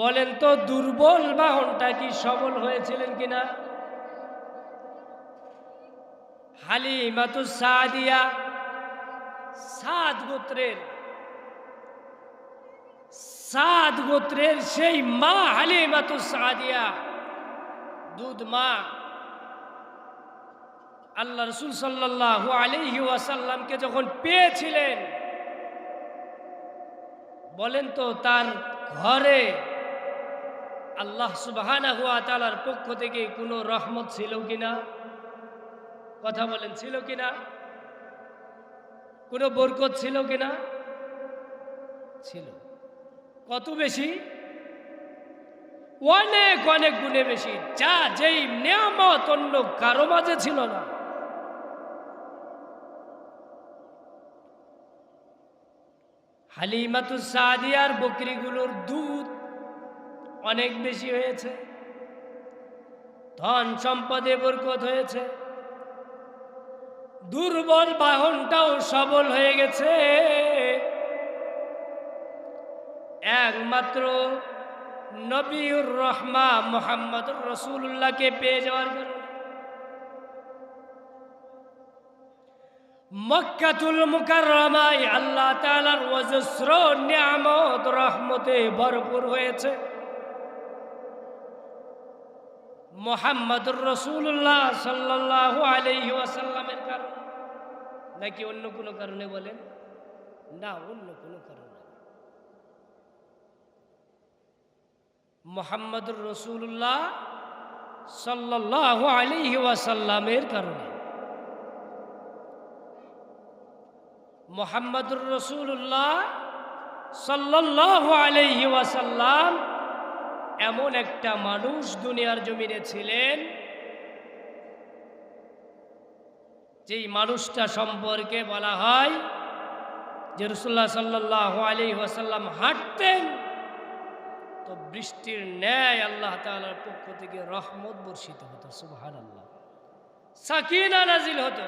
বলেন তো, দুর্বল বাহনটা কি সবল হয়েছিলেন কিনা? হালিমাতু সাদিয়া, সাদ গোত্রের সাদ গোত্রের সেই মা হালিমাতু সাদিয়া, দুধ মা। আল্লাহ রসুল সাল্লাহ আলহি ওয়াসাল্লামকে যখন পেয়েছিলেন, বলেন তো, তার ঘরে আল্লাহ সুবাহানা হুয়া তালার পক্ষ থেকে কোনো রহমত ছিল কিনা? কথা বলেন, ছিল কিনা? কোনো বরকত ছিল কিনা? ছিল। কত বেশি? অনেক অনেক গুণে বেশি। যা যেই নিয়ামত অন্য কারও মাঝে ছিল না। হালিমাতুস সাদিয়ার বকরিগুলোর দুধ অনেক বেশি হয়েছে। ধন সম্পদে বরকত হয়েছে। দুর্বল বাহনটাও সবল হয়ে গেছে। একমাত্র নবীর রহমা মোহাম্মদ রসুল্লাহকে পেয়ে যাওয়ার কারণে। মক্কাতুল মুকাররমায় আল্লাহ তাআলার অজস্র নিয়ামত, রহমতে ভরপুর হয়েছে। মোহাম্মদুর রসুল্লাহ সাল্লাহ আলহি ওয়াসাল্লামের কারণে নাকি অন্য কোনো কারণে বলেন না অন্য কোনো কারণে মোহাম্মদুর রসুল্লাহ সাল্লাহ আলহি ওয়াসাল্লামের কারণে মোহাম্মদুর রসুল্লাহ সাল্লাহ আলহি ওয়াসাল্লাম এমন একটা মানুষ দুনিয়ার জমিনে ছিলেন যেই মানুষটা সম্পর্কে বলা হয় যে রসুল্লাহ সাল্লাহ আলী ওয়াসাল্লাম হাঁটতেন, তো বৃষ্টির ন্যায় আল্লাহ তালার পক্ষ থেকে রহমত বর্ষিত হতো সুবাহান আল্লাহ সাকিনা নাজিল হতো।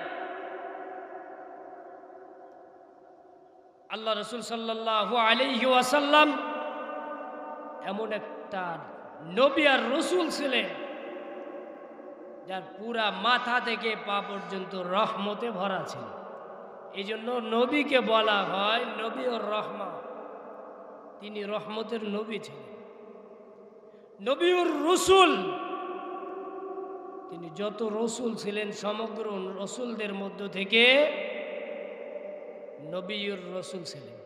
আল্লাহ রসুল সাল্লাহ আলিহি ওয়াসাল্লাম এমন একটা নবী আর রসুল ছিলেন, যার পুরা মাথা থেকে পা পর্যন্ত রহমতে ভরা ছিল। এই জন্য নবীকে বলা হয় নবী ও রহমা। তিনি রহমতের নবী ছিলেন। নবীর রসুল, তিনি যত রসুল ছিলেন সমগ্র রসুলদের মধ্য থেকে নবীর রসুল ছিলেন।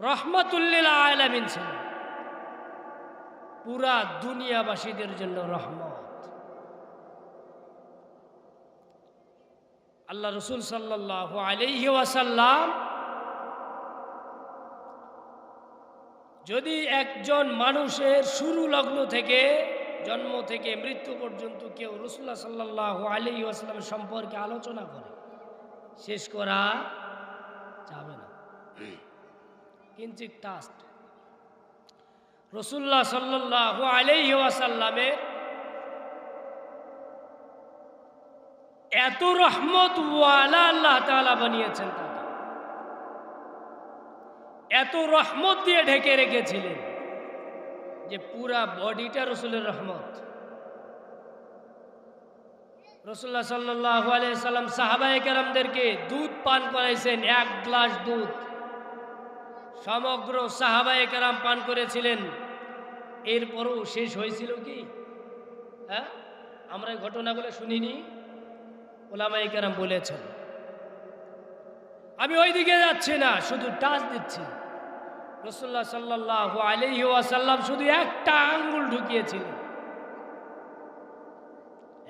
রহমতুল্লিল আলামিন ছিলেন পুরা দুনিয়াবাসীদের জন্য রহমত। আল্লাহ রসুল সাল্লাহ আলহি ওয়াসাল্লাম যদি একজন মানুষের শুরু লগ্ন থেকে জন্ম থেকে মৃত্যু পর্যন্ত কেউ রসুল্লাহ সাল্লাহ আলী ওয়াসাল্লাম সম্পর্কে আলোচনা করে, শেষ করা যাবে না। কিঞ্চিত টাস্ট রসুল্লাহ সাল্লাহ আলহি ওয়াসাল্লামের এত রহমত ওয়ালা আল্লাহ তালা বানিয়েছেন তাকে। এত রহমত দিয়ে ঢেকে রেখেছিলেন যে পুরা বডিটা রসুলের রহমত। রসুল্লাহ সাল্লাহ সাল্লাম সাহাবাই কেরামদেরকে দুধ পান করাইছেন, এক গ্লাস দুধ। সমগ্র সাহাবাই কেরাম পান করেছিলেন। এরপরও শেষ হয়েছিল কি? হ্যাঁ? আমরা এই ঘটনাগুলো শুনিনি। ওলামাই কেরাম বলেছেন, আমি ওই দিকে যাচ্ছি না, শুধু টাচ দিচ্ছি। রসুল্লাহ সাল্লাহ আলহি ওয়াসাল্লাম শুধু একটা আঙ্গুল ঢুকিয়েছিলেন।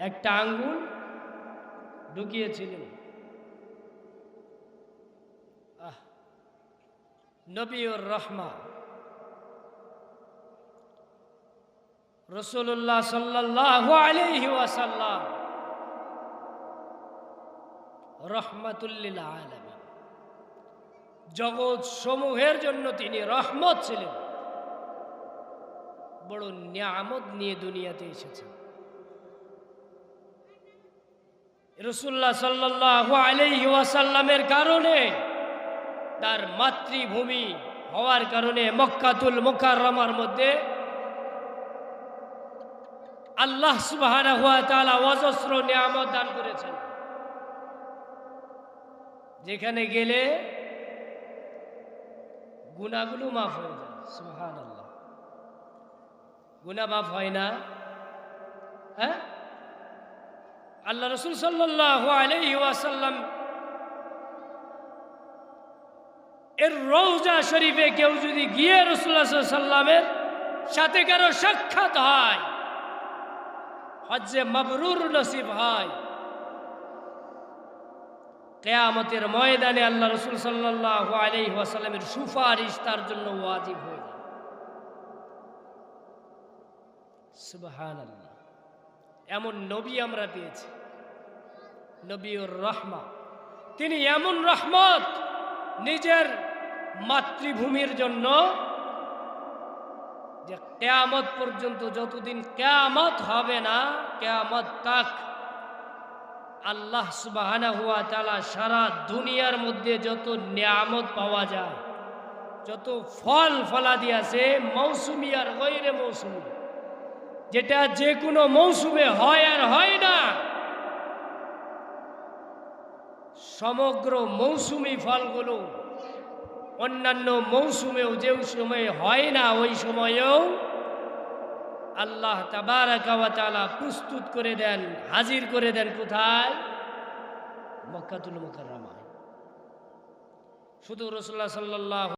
একটা আঙ্গুল ঢুকিয়েছিলেন। নবীর রহমা। রসুল্লাহ সাল্লাহ আলহি ওয়াসাল্লাম রহমাতুল্লিল আলম জগৎ সমূহের জন্য তিনি রহমত ছিলেন। বড় নিয়ামত নিয়ে দুনিয়াতে এসেছেন। রসুল্লাহ সাল্লাহ আলহি ওয়াসাল্লামের কারণে তার মাতৃভূমি হওয়ার কারণে মক্কাতুল মোকাররমার মধ্যে আল্লাহ তাআলা অজস্র নিয়ামত দান করেছেন। যেখানে গেলে গুণাগুলো মাফ হয়ে যায় সুহান আল্লাহ গুণা মাফ হয় না। হ্যাঁ? আল্লাহ রসুল সাল্লাল্লাহু আলাইহি ওয়াসাল্লাম এর রৌজা শরীফে কেউ যদি গিয়ে রসুল্লাহ সাল্লামের সাথে কারও সাক্ষাৎ হয়, হজ্জে মাবরুর নসিব হয়। কেয়ামতের ময়দানে আল্লাহ রসুল সাল্লাহ আলাইহি ওয়াসাল্লামের সুপারিশ তার জন্য ওয়াজিব হয়ে যায়। সুবহান এমন নবী আমরা পেয়েছি, নবীর রহমা তিনি এমন রহমত নিজের মাতৃভূমির জন্য যে কেয়ামত পর্যন্ত যতদিন কেয়ামত হবে না, কেয়ামত তাক, আল্লাহ সুবাহানা হুয়া তালা সারা দুনিয়ার মধ্যে যত নিয়ামত পাওয়া যায়, যত ফল ফলাদি আছে, মৌসুমি আর গৈরে মৌসুমি, যেটা যে কোনো মৌসুমে হয় আর হয় না সমগ্র মৌসুমি ফলগুলো অন্যান্য মৌসুমেও যে সময়ে হয় না, ওই সময়েও আল্লাহ তাবারাকালা প্রস্তুত করে দেন, হাজির করে দেন কোথায়? মক্কাতুল মুকাররমায়। শুধু রসুল্লাহ সাল্লাল্লাহু